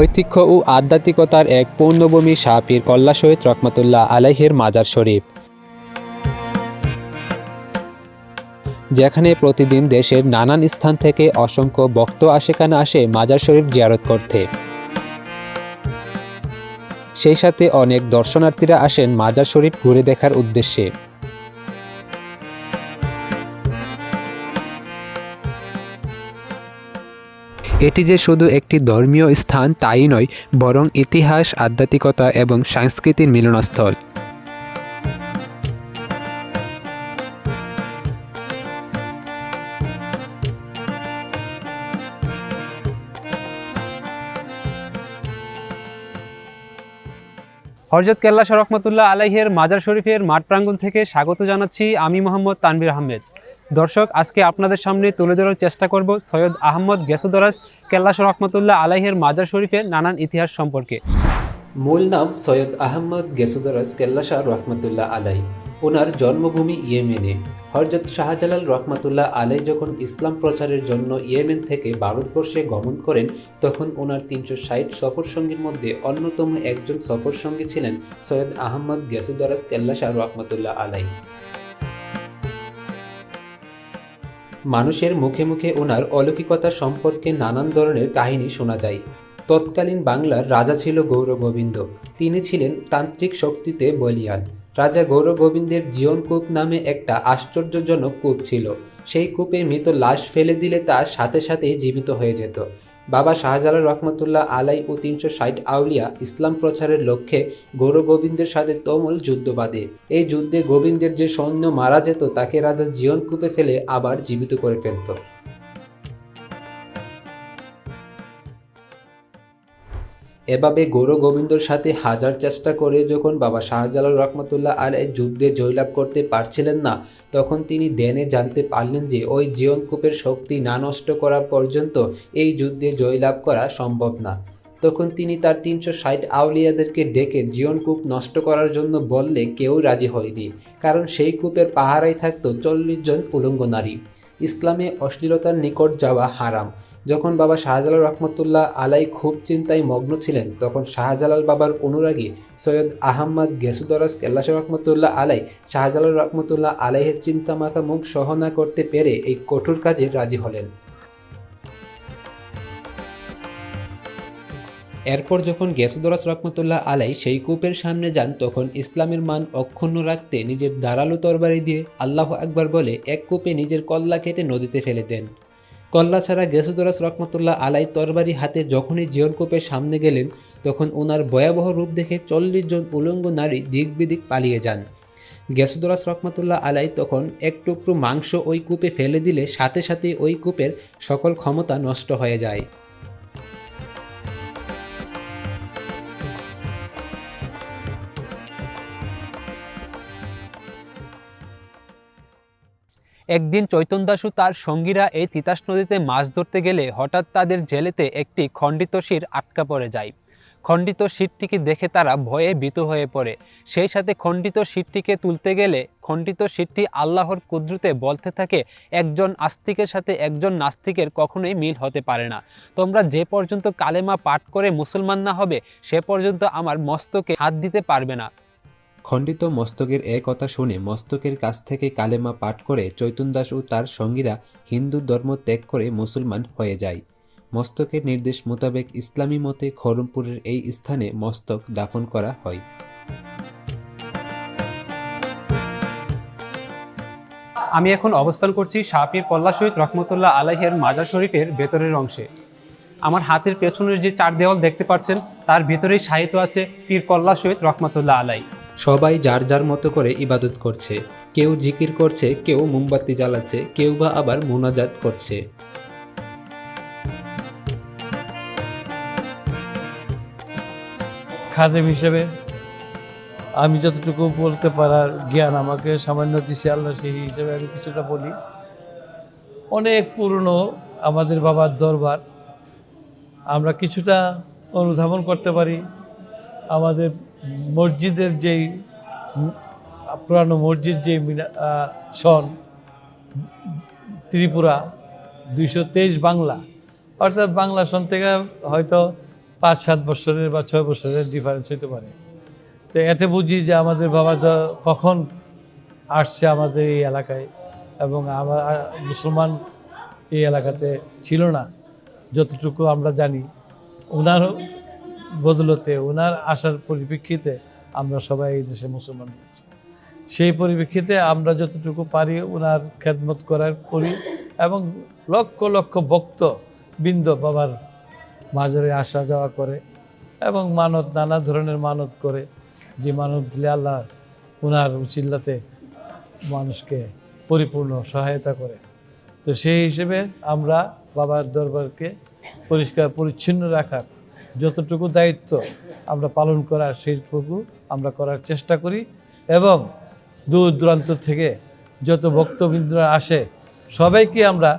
ঐতিহ্য ও আধ্যাত্মিকতার এক পূর্ণভূমি শাহপীর কল্লা শহীদ রহমতুল্লাহ আলাইহের মাজার শরীফ। যেখানে প্রতিদিন দেশের নানান স্থান থেকে অসংখ্য ভক্ত আশেখানে আসে মাজার শরীফ জিয়ারত করতে। সেই সাথে অনেক দর্শনার্থীরা আসেন মাজার শরীফ ঘুরে দেখার উদ্দেশ্যে। এটি যে শুধু একটি ধর্মীয় স্থান, তাই নয়, বরং ইতিহাস, আধ্যাত্মিকতা এবং সংস্কৃতির মিলনস্থল। হরজত কেল্লা রহমতুল্লাহ আলাইহের মাজার শরীফের মাঠ প্রাঙ্গণ থেকে স্বাগত জানাচ্ছি আমি মোহাম্মদ তানভীর আহমেদ। দর্শক, আজকে আপনাদের সামনে তুলে ধরার চেষ্টা করব সৈয়দ আহমদ গেসুদরাজ, কেল্লাশ রহমতুল্লাহ আলাইহের মাজার শরীফের নানান ইতিহাস সম্পর্কে। মূল নাম সৈয়দ আহমদ গেসুদরাজ কেল্লাশাহ রহমতুল্লাহ আলাই। ওনার জন্মভূমি ইয়েমেনে। হরজত শাহজালাল রহমতুল্লাহ আলাই যখন ইসলাম প্রচারের জন্য ইয়েমেন থেকে ভারতবর্ষে গমন করেন, তখন ওনার তিনশো ষাট সফর সঙ্গীর মধ্যে অন্যতম একজন সফর সঙ্গী ছিলেন সৈয়দ আহমদ গেসুদরাজ কেল্লাশাহ রহমতুল্লাহ আলাই। মানুষের মুখে মুখে ওনার অলৌকিকতা সম্পর্কে নানান ধরনের কাহিনী শোনা যায়। তৎকালীন বাংলার রাজা ছিল গৌরগোবিন্দ তিনি ছিলেন তান্ত্রিক শক্তিতে বলিয়ান। রাজা গৌরগোবিন্দের জীবনকূপ নামে একটা আশ্চর্যজনক কূপ ছিল। সেই কূপে মৃত লাশ ফেলে দিলে তা সাথে সাথেই জীবিত হয়ে যেত। বাবা শাহজালাল রহমতুল্লাহ আলাই ও তিনশো ষাট আউলিয়া ইসলাম প্রচারের লক্ষ্যে গৌর গোবিন্দের সাথে তমল যুদ্ধ বাঁধে। এই যুদ্ধে গোবিন্দের যে সৈন্য মারা যেত, তাকে রাজা জীবন কূপে ফেলে আবার জীবিত করে ফেলত। এভাবে গৌর গোবিন্দর সাথে হাজার চেষ্টা করে যখন বাবা শাহজালাল রহমতুল্লাহ আলাই যুদ্ধে জয়লাভ করতে পারছিলেন না, তখন তিনি দেনে জানতে পারলেন যে ওই জীবনকূপের শক্তি না নষ্ট করা পর্যন্ত এই যুদ্ধে জয়লাভ করা সম্ভব না। তখন তিনি তার তিনশো ষাট আউলিয়াদেরকে ডেকে জীবনকূপ নষ্ট করার জন্য বললে কেউ রাজি হয়নি, কারণ সেই কূপের পাহারায় থাকতো চল্লিশ জন উলঙ্গ নারী। ইসলামে অশ্লীলতার নিকট যাওয়া হারাম। যখন বাবা শাহজালাল রহমতুল্লাহ আলাই খুব চিন্তায় মগ্ন ছিলেন, তখন শাহজালাল বাবার অনুরাগী সৈয়দ আহম্মদ গেসুদরাস কেল্লাশ রহমতুল্লাহ আলাই শাহজালাল রহমতুল্লাহ আলাইয়ের চিন্তামাখা মুখ সহ না করতে পেরে এই কঠোর কাজে রাজি হলেন। এরপর যখন গেসুদরাস রহমতুল্লাহ আলাই সেই কূপের সামনে যান, তখন ইসলামের মান অক্ষুণ্ণ রাখতে নিজের দাঁড়াল তরবারি দিয়ে আল্লাহ আকবার বলে, এক কূপে নিজের কল্লা কেটে নদীতে ফেলে দেন। কল্লা ছাড়া গেসুদরাস রহমতুল্লাহ আলাই তরবারি হাতে যখনই জিয়নকোপের সামনে গেলেন, তখন ওনার ভয়াবহ রূপ দেখে চল্লিশ জন উলঙ্গ নারী দিক বিদিক পালিয়ে যান। গ্যাসুদরাস রহমতুল্লাহ আলাই তখন এক টুকরো মাংস ওই কূপে ফেলে দিলে সাথে সাথে ওই কূপের সকল ক্ষমতা নষ্ট হয়ে যায়। একদিন চৈতন দাসু তার সঙ্গীরা এই তিতাস নদীতে মাছ ধরতে গেলে হঠাৎ তাদের জেলেতে একটি খণ্ডিত শির আটকা পড়ে যায়। খণ্ডিত শিরটিকে দেখে তারা ভয়ে ভীত হয়ে পড়ে। সেই সাথে খণ্ডিত শিরটিকে তুলতে গেলে খণ্ডিত শিরটি আল্লাহর কুদ্রুতে বলতে থাকে, একজন আস্তিকের সাথে একজন নাস্তিকের কখনোই মিল হতে পারে না। তোমরা যে পর্যন্ত কালেমা পাঠ করে মুসলমান না হবে, সে পর্যন্ত আমার মস্তকে হাত দিতে পারবে না। খণ্ডিত মস্তকের এ কথা শুনে মস্তকের কাছ থেকে কালেমা পাঠ করে চৈতন দাস ও তার সঙ্গীরা হিন্দু ধর্ম ত্যাগ করে মুসলমান হয়ে যায়। মস্তকের নির্দেশ মোতাবেক ইসলামী মতে খরমপুরের এই স্থানে মস্তক দাফন করা হয়। আমি এখন অবস্থান করছি শাহপীর কল্লা শহীদ রহমতুল্লাহ আলাইহের মাজার শরীফের ভেতরের অংশে। আমার হাতের পেছনের যে চার দেওয়াল দেখতে পাচ্ছেন তার ভেতরেই সাহিত্য আছে পীর কল্লা শহীদ রহমতুল্লাহ আলাই। সবাই যার যার মতো করে ইবাদত করছে। কেউ জিকির করছে, কেউ মোমবাতি জ্বালাচ্ছে, কেউ বা আবার মোনাজাত করছে। খাদেম হিসেবে আমি যতটুকু বলতে পারার জ্ঞান আমাকে সামান্য দিছে আল্লাহ, সেই হিসেবে আমি কিছুটা বলি। অনেক পুরনো আমাদের বাবার দরবার, আমরা কিছুটা অনুধাবন করতে পারি। আমাদের মসজিদের যেই পুরানো মসজিদ যে সন ত্রিপুরা, দুইশো তেইশ বাংলা। অর্থাৎ বাংলা সন থেকে হয়তো পাঁচ, সাত বছরের বা ছয় বছরের ডিফারেন্স হতে পারে। তো এতে বুঝি যে আমাদের বাবা কখন আসছে আমাদের এই এলাকায় এবং আমার মুসলমান এই এলাকাতে ছিল না, যতটুকু আমরা জানি। ওনার বদলতে ওনার আসার পরিপ্রেক্ষিতে আমরা সবাই এই দেশে মুসলমান হয়েছি। সেই পরিপ্রেক্ষিতে আমরা যতটুকু পারি ওনার খেদমত করার করি এবং লক্ষ লক্ষ ভক্ত, বৃন্দ বাবার মাজারে আসা যাওয়া করে এবং মানত, নানা ধরনের মানত করে, যে মানত দিলে আল্লাহ ওনার উচিল্লাতে মানুষকে পরিপূর্ণ সহায়তা করে। তো সেই হিসেবে আমরা বাবার দরবারকে পরিষ্কার, পরিচ্ছন্ন রাখার যতটুকু দায়িত্ব আমরা পালন করার সেইটুকু আমরা করার চেষ্টা করি এবং দূর দূরান্ত থেকে যত ভক্তবৃন্দরা আসে, সবাইকে আমরা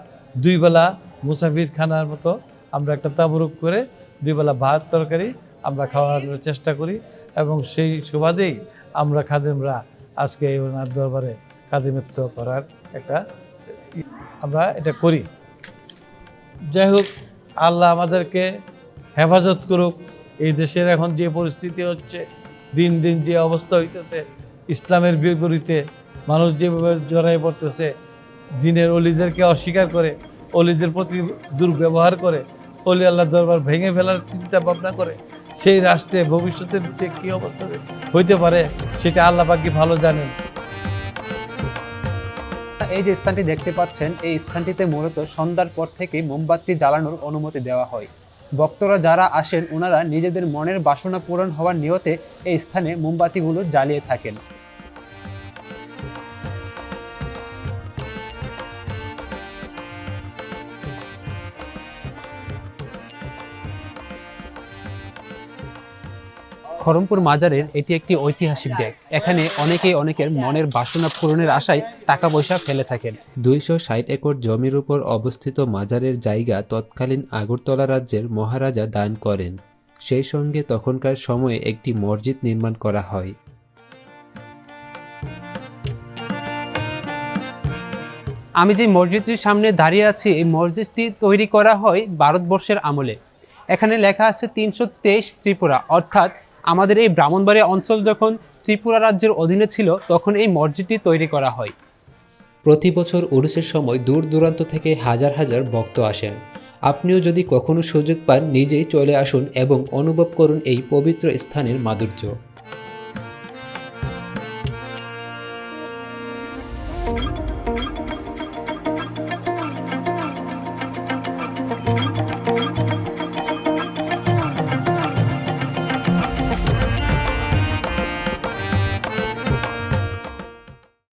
দুই বেলা মুসাফির খানার মতো আমরা একটা তাবরুক করে দুই বেলা ভাত, তরকারি আমরা খাওয়ানোর চেষ্টা করি এবং সেই সুবাদেই আমরা খাদেমরা আজকে এই ওনার দরবারে খাদিমত্ব করার একটা আমরা এটা করি। যাই হোক, আল্লাহ আমাদেরকে হেফাজত করুক। এই দেশের এখন যে পরিস্থিতি হচ্ছে, দিন দিন যে অবস্থা হইতেছে, ইসলামের বিপরীতে মানুষ যেভাবে জড়াই পড়তেছে, দিনের অলিদেরকে অস্বীকার করে, অলিদের প্রতি দুর্ব্যবহার করে, অলি আল্লাহ দরবার ভেঙে ফেলার চিন্তা ভাবনা করে, সেই রাষ্ট্রে ভবিষ্যতের যে কী অবস্থা হইতে পারে, সেটা আল্লাহ পাকি ভালো জানেন। এই যে স্থানটি দেখতে পাচ্ছেন, এই স্থানটিতে মূলত সন্ধ্যার পর থেকে মোমবাতি জ্বালানোর অনুমতি দেওয়া হয়। ভক্তরা যারা আসেন ওনারা নিজেদের মনের বাসনা পূরণ হওয়ার নিয়তে এই স্থানে মোমবাতিগুলো জ্বালিয়ে থাকেন। খরমপুর মাজারের এটি একটি ঐতিহাসিক জায়গা। এখানে অনেকেই অনেকের মনের বাসনা পূরণের আশায় টাকা পয়সা ফেলে থাকেন। দুইশো ষাট একর জমির উপর অবস্থিত মাজারের জায়গা তৎকালীন আগরতলা রাজ্যের মহারাজা দান করেন। সেই সঙ্গে তখনকার সময়ে একটি মসজিদ নির্মাণ করা হয়। আমি যে মসজিদটির সামনে দাঁড়িয়ে আছি এই মসজিদটি তৈরি করা হয় ভারতবর্ষের আমলে। এখানে লেখা আছে তিনশো তেইশ ত্রিপুরা অর্থাৎ আমাদের এই ব্রাহ্মণবাড়িয়া অঞ্চল যখন ত্রিপুরা রাজ্যের অধীনে ছিল, তখন এই মসজিদটি তৈরি করা হয় প্রতি বছর উরুষের সময় দূর দূরান্ত থেকে হাজার হাজার ভক্ত আসেন আপনিও যদি কখনো সুযোগ পান, নিজেই চলে আসুন এবং অনুভব করুন এই পবিত্র স্থানের মাধুর্য Thank you.